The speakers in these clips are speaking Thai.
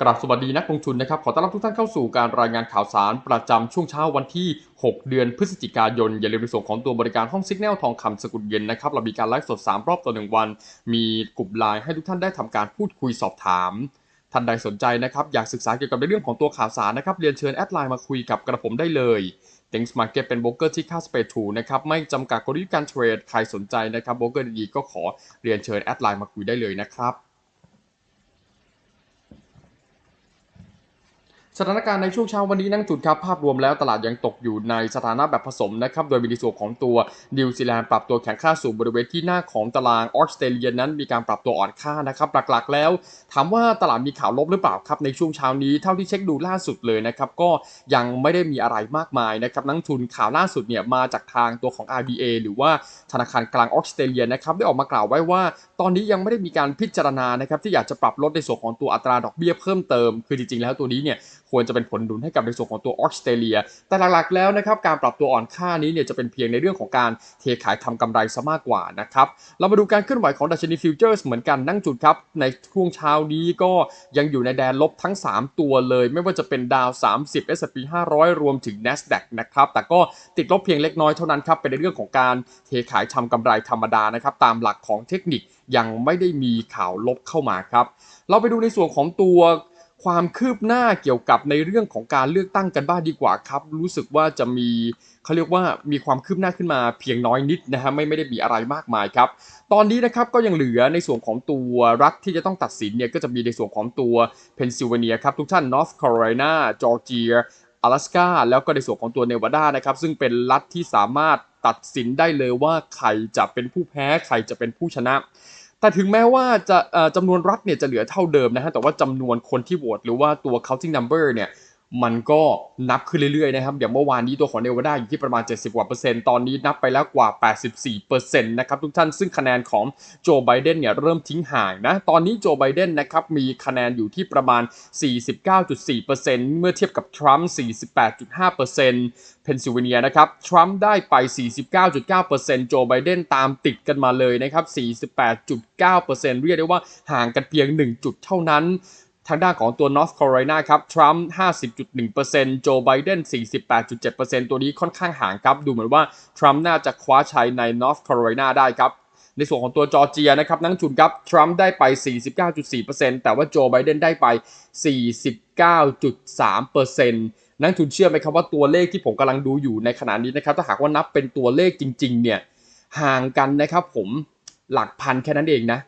กราบสวัสดีนักลงทุนนะครับ ขอต้อนรับทุกท่านเข้าสู่การรายงานข่าวสารประจำช่วงเช้าวันที่ 6 เดือนพฤศจิกายน อย่าลืมในส่วนของตัวบริการห้องซิกแนลทองคำสกุลเย็นนะครับ เรามีการไลฟ์สด 3 รอบต่อ1วัน มีกลุ่มไลน์ให้ทุกท่านได้ทำการพูดคุยสอบถามท่านใดสนใจนะครับ อยากศึกษาเกี่ยวกับในเรื่องของตัวข่าวสารนะครับ เรียนเชิญแอดไลน์มาคุยกับกระผมได้เลย t h i n k s Market เป็นโบรกเกอร์ที่ค่าสเปซถูกนะครับ ไม่จำกัดกลยุทธ์การเทรด ใครสนใจนะครับโบรกเกอร์ดีๆก็ขอเรียนเชิญแอดไลน์มาคุยได้เลยนะครับ สถานการณ์ในช่วงเช้าวันนี้นั่งจุดครับ ภาพรวมแล้วตลาดยังตกอยู่ในสถานะแบบผสมนะครับ โดยมีในส่วนของตัวนิวซีแลนด์ปรับตัวแข็งค่าสู่บริเวณที่หน้าของตารางออสเตรเลียนั้นมีการปรับตัวอ่อนค่านะครับหลักๆ แล้ว ถามว่าตลาดมีข่าวลบหรือเปล่าครับในช่วงเช้านี้เท่าที่เช็คดูล่าสุดเลยนะครับก็ยังไม่ได้มีอะไรมากมายนะครับนักทุนข่าวล่าสุดเนี่ยมาจากทางตัวของ RBA หรือว่าธนาคารกลางออสเตรเลียนะครับได้ออกมากล่าวไว้ว่า ตอนนี้ยังไม่ได้มีการพิจารณานะครับที่อยากจะปรับลดในส่วนของตัวอัตราดอกเบี้ยเพิ่มเติมคือจริงๆแล้วตัวนี้เนี่ยควรจะเป็นผลหนุนให้กับในส่วนของตัวออสเตรเลีย แต่หลักๆแล้วนะครับการปรับตัวอ่อนค่านี้เนี่ยจะเป็นเพียงในเรื่องของการเทขายทำกำไรซะมากกว่านะครับเรามาดูการเคลื่อนไหวของดัชนีฟิวเจอร์สเหมือนกันนั่งจุดครับในช่วงเช้านี้ก็ยังอยู่ในแดนลบทั้ง 3 ตัวเลย ไม่ว่าจะเป็นดาว 30 S&P 500 รวมถึง NASDAQ นะครับแต่ก็ติดลบเพียงเล็กน้อยเท่านั้นครับเป็นในเรื่องของการเทขายทำกำไรธรรมดานะครับตามหลักของเทคนิคยังไม่ได้มีข่าวลบเข้ามาครับ เราไปดูในส่วนของตัว ความคืบหน้าเกี่ยวกับในเรื่องของการเลือกตั้งกันบ้างดีกว่าครับ รู้สึกว่าจะมีเขาเรียกว่ามีความคืบหน้าขึ้นมาเพียงน้อยนิดนะฮะไม่ไม่ได้มีอะไรมากมายครับตอนนี้นะครับก็ยังเหลือในส่วนของตัวรัฐที่จะต้องตัดสินเนี่ยก็จะมีในส่วนของตัวเพนซิลเวเนียครับทุกท่านนอร์ทแคโรไลนาจอร์เจีย阿拉สกาแล้วก็ในส่วนของตัวเนวาดานะครับซึ่งเป็นรัฐที่สามารถตัดสินได้เลยว่าใครจะเป็นผู้แพ้ใครจะเป็นผู้ชนะ แต่ถึงแม้ว่าจะจำนวนรัฐเนี่ยจะเหลือเท่าเดิมนะฮะแต่ว่าจำนวนคนที่โหวตหรือว่าตัว counting number เนี่ย มันก็นับขึ้นเรื่อยๆนะครับ อย่างเมื่อวานนี้ตัวของเนวาดาอยู่ที่ประมาณ 70 กว่าเปอร์เซ็นต์ ตอนนี้นับไปแล้วกว่า 84เปอร์เซ็นต์นะครับทุกท่าน ซึ่งคะแนนของโจไบเดนเนี่ยเริ่มทิ้งห่างนะ ตอนนี้โจไบเดนนะครับมีคะแนนอยู่ที่ประมาณ 49.4เปอร์เซ็นต์เมื่อเทียบกับทรัมป์48.5เปอร์เซ็นต์เพนซิลเวเนียนะครับ ทรัมป์ได้ไป 49.9%โจไบเดนตามติดกันมาเลยนะครับ 48.9%เรียกได้ว่าห่างกันเพียง 1 จุดเท่านั้น ทางด้านของตัว North Carolina ครับ ทรัมป์ 50.1%โจ ไบเดน 48.7%ตัวนี้ค่อนข้างห่างครับ ดูเหมือนว่า ทรัมป์น่าจะคว้าชัยใน North Carolina ได้ครับ ในส่วนของตัวจอร์เจียนะครับ นักจุนครับ ทรัมป์ได้ไป 49.4%แต่ว่าโจ ไบเดนได้ไป 49.3%นักทุนเชื่อไหมครับว่าตัวเลขที่ผมกำลังดูอยู่ในขณะนี้นะครับ ถ้าหากว่านับเป็นตัวเลขจริง ๆ เนี่ยห่างกันนะครับผมหลักพันแค่นั้นเองนะ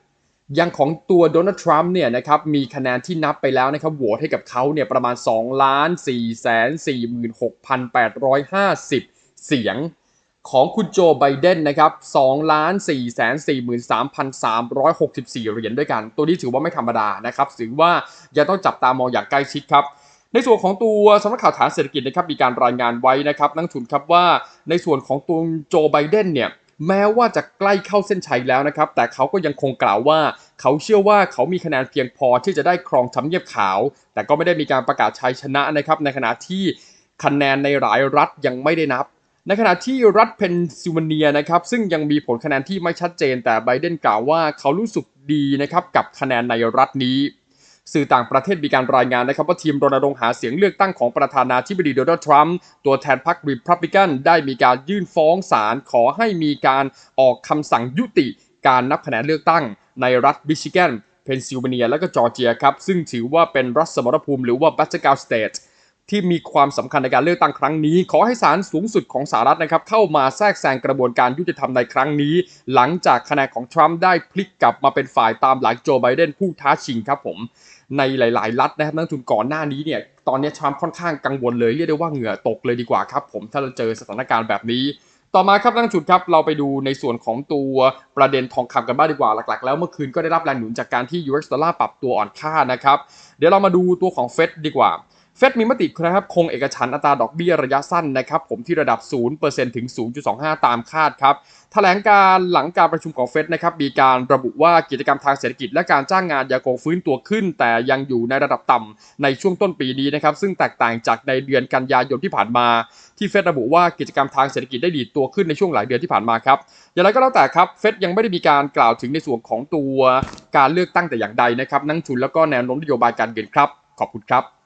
ยังของตัวโดนัลด์ทรัมป์เนี่ยนะครับมีคะแนนที่นับไปแล้วนะครับโหวตให้กับเขาเนี่ยประมาณ2ล้าน4 4 6 8 5 0 เสียง ของคุณโจไบเดนนะครับ2ล้าน4 4 3 3 6 4 เหรียญด้วยกัน ตัวนี้ถือว่าไม่ธรรมดานะครับถือว่ายังต้องจับตามองอย่างใกล้ชิดครับในส่วนของตัวสำนักข่าวฐานเศรษฐกิจนะครับมีการรายงานไว้นะครับนักทุนครับว่าในส่วนของตัวโจไบเดนเนี่ย แม้ว่าจะใกล้เข้าเส้นชัยแล้วนะครับ แต่เขาก็ยังคงกล่าวว่า เขาเชื่อว่าเขามีคะแนนเพียงพอที่จะได้ครองทำเนียบขาว แต่ก็ไม่ได้มีการประกาศชัยชนะนะครับ ในขณะที่คะแนนในหลายรัฐยังไม่ได้นับ ในขณะที่รัฐเพนซิลเวเนียนะครับ ซึ่งยังมีผลคะแนนที่ไม่ชัดเจน แต่ไบเดนกล่าวว่าเขารู้สึกดีนะครับกับคะแนนในรัฐนี้ สื่อต่างประเทศมีการรายงานนะครับว่าทีมรณรงค์หาเสียงเลือกตั้งของประธานาธิบดีโดนัลด์ทรัมป์ตัวแทนพรรครีพับลิกันได้มีการยื่นฟ้องศาลขอให้มีการออกคำสั่งยุติการนับคะแนนเลือกตั้งในรัฐมิชิแกนเพนซิลเวเนีย และก็จอร์เจียครับ ซึ่งถือว่าเป็นรัฐสมรภูมิหรือว่าบัตเจอร์กาสเตทที่มีความสำคัญในการเลือกตั้งครั้งนี้ ขอให้ศาลสูงสุดของสหรัฐนะครับ เข้ามาแทรกแซงกระบวนการยุติธรรมในครั้งนี้ หลังจากคะแนนของทรัมป์ได้พลิกกลับมาเป็นฝ่ายตามหลังโจไบเดนผู้ท้าชิงครับผม ในหลาย ๆ รัฐนะครับนักทุนก่อนหน้านี้เนี่ยตอนนี้ทรัมป์ค่อนข้างกังวลเลยเรียกได้ว่าเหงื่อตกเลยดีกว่าครับผมถ้าเราเจอสถานการณ์แบบนี้ ต่อมาครับนักทุนครับเราไปดูในส่วนของตัวประเด็นทองคำกันบ้างดีกว่าหลัก ๆ แล้วเมื่อคืนก็ได้รับแรงหนุนจากการที่ US ดอลลาร์ปรับตัวอ่อนค่านะครับเดี๋ยวเรามาดูตัวของเฟดดีกว่า เฟดมีมติครับคงเอกฉันอัตราดอกเบี้ยระยะสั้นนะครับผมที่ระดับ 0%ถึง 0.25 ตามคาดครับแถลงการหลังการประชุมของเฟดนะครับมีการระบุว่ากิจกรรมทางเศรษฐกิจและการจ้างงานยังคงฟื้นตัวขึ้น แต่ยังอยู่ในระดับต่ำในช่วงต้นปีนี้นะครับซึ่งแตกต่างจากในเดือนกันยายนที่ผ่านมา ที่เฟดระบุว่ากิจกรรมทางเศรษฐกิจได้ดีตัวขึ้นในช่วงหลายเดือนที่ผ่านมาครับอย่างไรก็แล้วแต่ครับเฟดยังไม่ได้มีการกล่าวถึงในส่วนของตัวการเลือกตั้งแต่อย่างใดนะครับนักทุนแล้วก็แนวโน้มนโยบายการเงินครับ ขอบคุณครับ